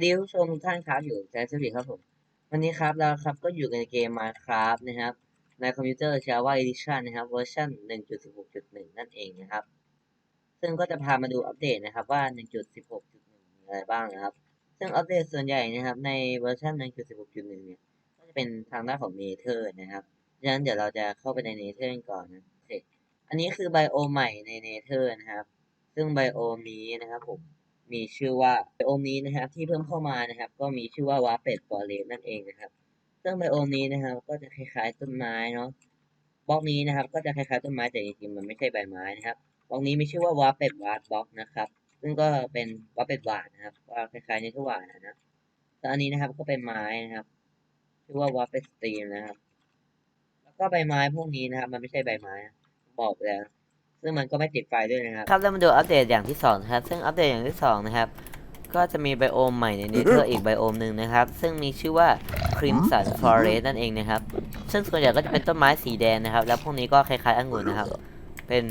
สดีผู้ชมทุกท่านครับอยู่แจ๊สซี่ครับผม วันนี้ครับเราครับก็อยู่ในเกม Minecraft นะครับ ในคอมพิวเตอร์ Java Edition นะครับเวอร์ชัน1.16.1 นั่นเองนะครับ ซึ่งก็จะพามาดูอัปเดตนะครับว่า 1.16.1 มีอะไรบ้างนะครับ ซึ่งอัปเดตส่วนใหญ่นะครับในเวอร์ชัน1.16.1 เนี่ย ก็จะเป็นทางด้านของ Nether นะครับดังนั้นเดี๋ยวเราจะเข้าไปใน Nether ก่อนนะโอเคอันนี้คือไบโอใหม่ใน Nether นะครับ ซึ่งไบโอมนี้นะครับผม มีชื่อว่าไบโอมนี้นะครับ ที่เพิ่มเข้ามานะครับ ก็มีชื่อว่าวาเป็ดฟอเรสนั่นเองนะครับซึ่งไบโอมนี้นะครับ ก็จะคล้ายๆต้นไม้เนาะบล็อกนี้นะครับ ก็จะคล้ายๆต้นไม้แต่จริงๆมันไม่ใช่ใบไม้นะครับบล็อกนี้มีชื่อว่าวาเป็ดวาดบล็อกนะครับ ซึ่งก็เป็นวาเป็ดหวานนะครับก็คล้ายๆเนเธอร์หวานนะแล้วอันนี้นะครับก็เป็นไม้นะครับ ชื่อว่าวาเป็ดสตรีมนะครับ แล้วก็ใบไม้พวกนี้นะครับ มันไม่ใช่ใบไม้บอกแล้ว ซึ่งมันก็ไม่ติดไฟด้วยนะครับ ครับแล้วมาดูอัปเดตอย่างที่2นะครับ ซึ่งอัปเดตอย่างที่2นะครับ ก็จะมีไบโอมใหม่ในเนเธอร์อีกไบโอมหนึ่งนะครับ ซึ่งมีชื่อว่า Crimson Forest นั่นเองนะครับ ซึ่งส่วนใหญ่ก็จะเป็นต้นไม้สีแดงนะครับ แล้วพวกนี้ก็คล้ายๆองุ่นนะครับ เป็น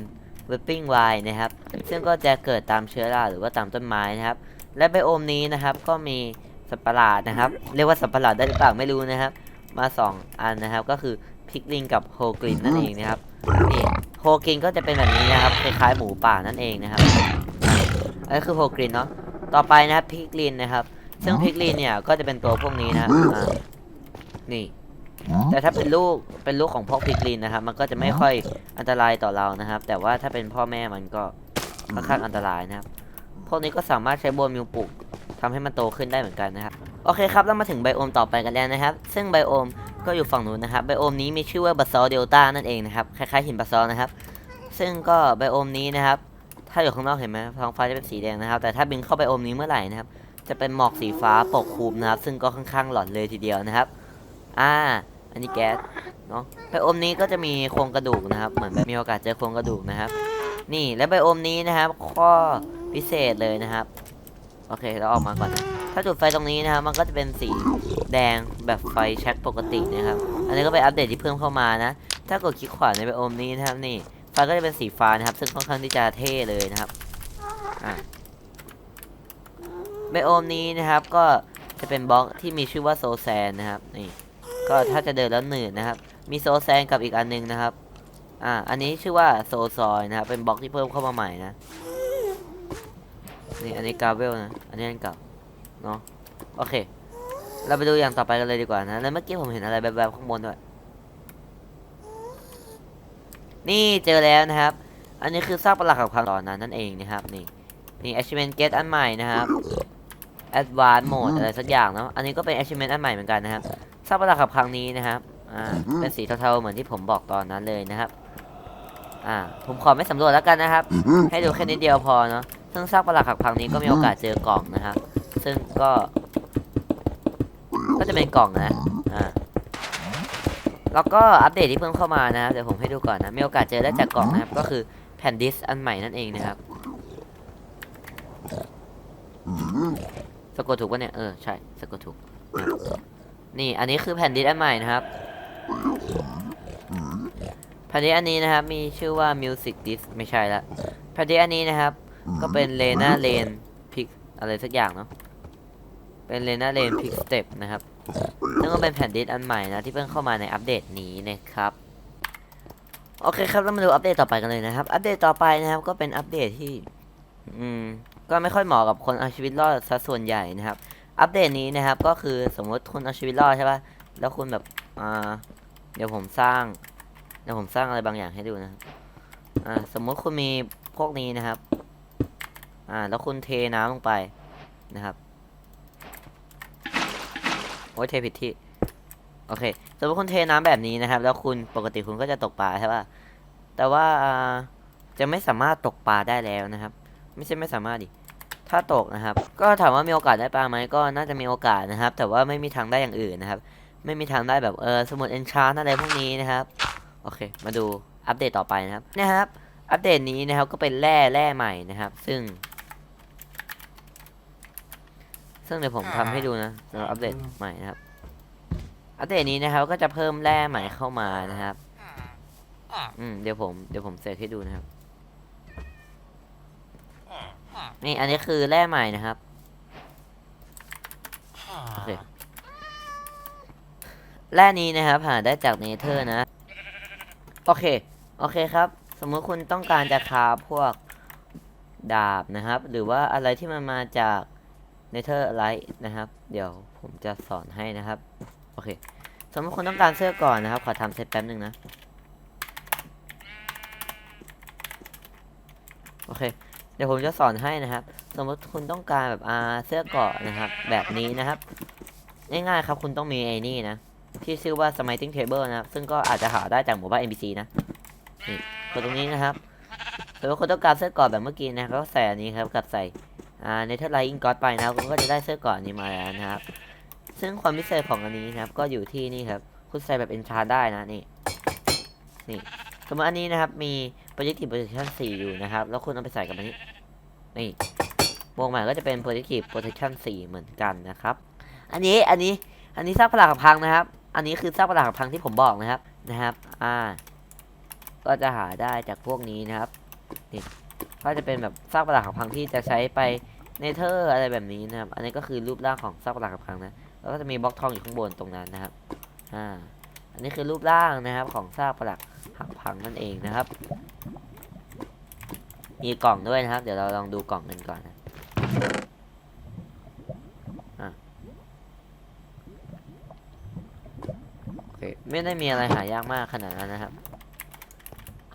whipping wine นะครับ ซึ่งก็จะเกิดตามเชื้อราหรือว่าตามต้นไม้นะครับ และไบโอมนี้นะครับ ก็มีสัตว์ประหลาดนะครับ เรียกว่าสัตว์ประหลาดได้หรือเปล่าไม่รู้นะครับ มา 2 อันนะครับ ก็คือพิกลิงกับโฮกลินนั่นเองนะครับ นี่ โฮกินก็จะเป็นแบบนี้นะครับคล้ายๆหมูป่านั่นเองนะครับอันนี้คือโฮกินเนาะต่อไปนะครับพิกลินนะครับ ซึ่งพิกลินเนี่ยก็จะเป็นตัวพวกนี้นะครับนี่ แต่ถ้าเป็นลูกเป็นลูกของพวกพิกลินนะครับ มันก็จะไม่ค่อยอันตรายต่อเรานะครับ แต่ว่าถ้าเป็นพ่อแม่มันก็ค่อนข้างอันตรายนะครับ พวกนี้ก็สามารถใช้โบนมิวปลูกทำให้มันโตขึ้นได้เหมือนกันนะครับ โอเคครับ เรามาถึงไบโอมต่อไปกันแล้วนะครับ ซึ่งไบโอม ก็อยู่ฝั่งนู้นนะครับไบโอมนี้มีชื่อว่าบัสซอเดลต้านั่นเองนะครับคล้ายๆหินบัสซอนะครับ ซึ่งก็ไบโอมนี้นะครับ ถ้าอยู่ข้างนอกเห็นไหมท้องฟ้าจะเป็นสีแดงนะครับ แต่ถ้าบินเข้าไบโอมนี้เมื่อไหร่นะครับ จะเป็นหมอกสีฟ้าปกคลุมนะครับ ซึ่งก็ค่อนข้างหลอนเลยทีเดียวนะครับ อ่า อันนี้แก๊สเนาะไบโอมนี้ก็จะมีโครงกระดูกนะครับ เหมือนแบบมีโอกาสเจอโครงกระดูกนะครับ นี่และไบโอมนี้นะครับ ข้อพิเศษเลยนะครับ โอเคเราออกมาก่อนนะถ้าจุดไฟตรงนี้นะครับ มันก็จะเป็นสี แดงแบบไฟแช็กปกตินะครับ อันนี้ก็เป็นอัปเดตที่เพิ่มเข้ามานะ ถ้ากดคลิกขวาในไบโอมนี้นะครับนี่ ไฟก็จะเป็นสีฟ้านะครับ ซึ่งค่อนข้างที่จะเท่เลยนะครับอะไบโอมนี้นะครับก็จะเป็นบล็อกที่มีชื่อว่าโซแซนนะครับนี่ก็ถ้าจะเดินแล้วหนืดนะครับ มีโซแซนกับอีกอันหนึงนะครับ อ่า อันนี้ชื่อว่าโซซอยนะครับ เป็นบล็อกที่เพิ่มเข้ามาใหม่นะ นี่อันนี้กาเวลนะ อันนี้อันเก่า เนาะ โอเค เราไปดูอย่างต่อไปกันเลยดีกว่านะแล้วเมื่อกี้ผมเห็นอะไรแบบๆข้างบนด้วย นี่เจอแล้วนะครับ อันนี้คือซากปลักหักพังตอนนั้นนั่นเองนะครับ นี่ นี่ achievement get อันใหม่นะครับ advanced mode อะไรสักอย่างเนาะ อันนี้ก็เป็น achievement อันใหม่เหมือนกันนะครับซากปลักหักพังนี้นะครับ อ่า เป็นสีเทาๆเหมือนที่ผมบอกตอนนั้นเลยนะครับ อ่า ผมขอไม่สำรวจแล้วกันนะครับ ให้ดูแค่นิดเดียวพอเนาะ ซึ่งซากปลักหักพังนี้ก็มีโอกาสเจอกล่องนะครับ ซึ่งก็ จะเป็นกล่องนะ อ่า แล้วก็อัปเดตที่เพิ่มเข้ามานะครับ เดี๋ยวผมให้ดูก่อนนะ มีโอกาสเจอได้จากกล่องนะครับ ก็คือแผ่นดิสอันใหม่นั่นเองนะครับ สะกดถูกปะเนี่ย เออ ใช่ สะกดถูก นี่ อันนี้คือแผ่นดิสอันใหม่นะครับ แผ่นดิสอันนี้นะครับ มีชื่อว่า Music Disc ไม่ใช่ละ แผ่นดิสอันนี้นะครับ ก็เป็นเลนาเลนพิกอะไรสักอย่างเนาะเป็นเลนาเลนพิกสเต็ปนะครับซึ่งก็เป็นแผ่นดิสอันใหม่นะที่เพิ่งเข้ามาในอัปเดตนี้นะครับโอเคครับเรามาดูอัปเดตต่อไปกันเลยนะครับ อัปเดตต่อไปนะครับก็เป็นอัปเดตที่ อืม ก็ไม่ค่อยเหมาะกับคนเอาชีวิตรอดซะส่วนใหญ่นะครับ อัปเดตนี้นะครับ ก็คือสมมติคุณเอาชีวิตรอดใช่ปะแล้วคุณแบบอ่าเดี๋ยวผมสร้างเดี๋ยวผมสร้างอะไรบางอย่างให้ดูนะครับอ่าสมมติคุณมีพวกนี้นะครับ อ่า แล้วคุณเทน้ำลงไปนะครับ อ้ยเทผิดที่ โอเคสมมติคุณเทน้ำแบบนี้นะครับ แล้วคุณปกติคุณก็จะตกปลาใช่ป่ะ แต่ว่าอ่าจะไม่สามารถตกปลาได้แล้วนะครับ ไม่ใช่ไม่สามารถดิ ถ้าตกนะครับ ก็ถามว่ามีโอกาสได้ปลาไหมก็น่าจะมีโอกาสนะครับ แต่ว่าไม่มีทางได้อย่างอื่นนะครับ ไม่มีทางได้แบบเออสมุดเอนชาร์อะไรพวกนี้นะครับ โอเค มาดูอัปเดตต่อไปนะครับ นะครับ อัปเดตนี้นะครับก็เป็นแร่แร่ใหม่นะครับ ซึ่ง ซึ่งเดี๋ยวผมทำให้ดูนะเราอัปเดตใหม่นะครับ อัปเดตนี้นะครับก็จะเพิ่มแร่ใหม่เข้ามานะครับ อืมเดี๋ยวผมเดี๋ยวผมเสกให้ดูนะครับ นี่อันนี้คือแร่ใหม่นะครับแร่นี้นะครับหาได้จากเนเธอร์นะ โอเค โอเคครับ สมมติคุณต้องการจะคาพวกดาบนะครับ หรือว่าอะไรที่มันมาจาก เนเธอร์ไลท์นะครับ เดี๋ยวผมจะสอนให้นะครับ โอเคสมมติคุณต้องการเสื้อก่อนนะครับ ขอทำเซตแป๊บหนึ่งนะ โอเค เดี๋ยวผมจะสอนให้นะครับ สมมติคุณต้องการแบบอาเสื้อเกราะนะครับ แบบนี้นะครับ ง่ายๆครับ คุณต้องมีไอ้นี่นะ ที่ชื่อว่า smiting table นะครับ ซึ่งก็อาจจะหาได้จากหมู่บ้าน NPC นะ นี่กดตรงนี้นะครับสมมติคุณต้องการเสื้อเกราะแบบเมื่อกี้นะครับก็ใส่อันนี้ครับ กับใส่ อ่า netherite ink god ไปนะครับคุณก็จะได้เสื้อกราะนี้มาแล้วนะครับ ซึ่งความพิเศษของอันนี้นะครับ ก็อยู่ที่นี่ครับ คุณใส่แบบ enchant ได้นะนี่ นี่สมมติอันนี้นะครับ มี projective protection 4 อยู่นะครับ แล้วคุณเอาไปใส่กับอันนี้ นี่วกใหม่ก็จะเป็น projective protection 4 เหมือนกันนะครับ อันนี้ อันนี้ อันนี้ซากปลักหักพังนะครับ อันนี้คือซากปลักหักพังที่ผมบอกนะครับ นะครับ อ่า ก็จะหาได้จากพวกนี้นะครับ นี่ ก็จะเป็นแบบซากปลักหักพังที่จะใช้ไปเนเธอร์อะไรแบบนี้นะครับ อันนี้ก็คือรูปร่างของซากปลักหักพังนะแล้วก็จะมีบล็อกทองอยู่ข้างบนตรงนั้นนะครับอ่าอันนี้คือรูปร่างนะครับของซากปลักหักพังนั่นเองนะครับ มีกล่องด้วยนะครับ เดี๋ยวเราลองดูกล่องกันก่อนนะอะโอเคไม่ได้มีอะไรหายากมากขนาดนั้นนะครับ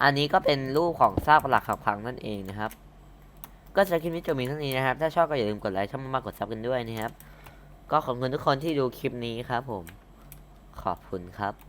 อันนี้ก็เป็นรูปของซากปลักหักพังนั่นเองนะครับ ก็จะคลิปนี้จบมีเท่านี้นะครับ ถ้าชอบก็อย่าลืมกดไลค์ช่องมากกดซับกันด้วยนะครับ ก็ขอบคุณทุกคนที่ดูคลิปนี้ครับผม ขอบคุณครับ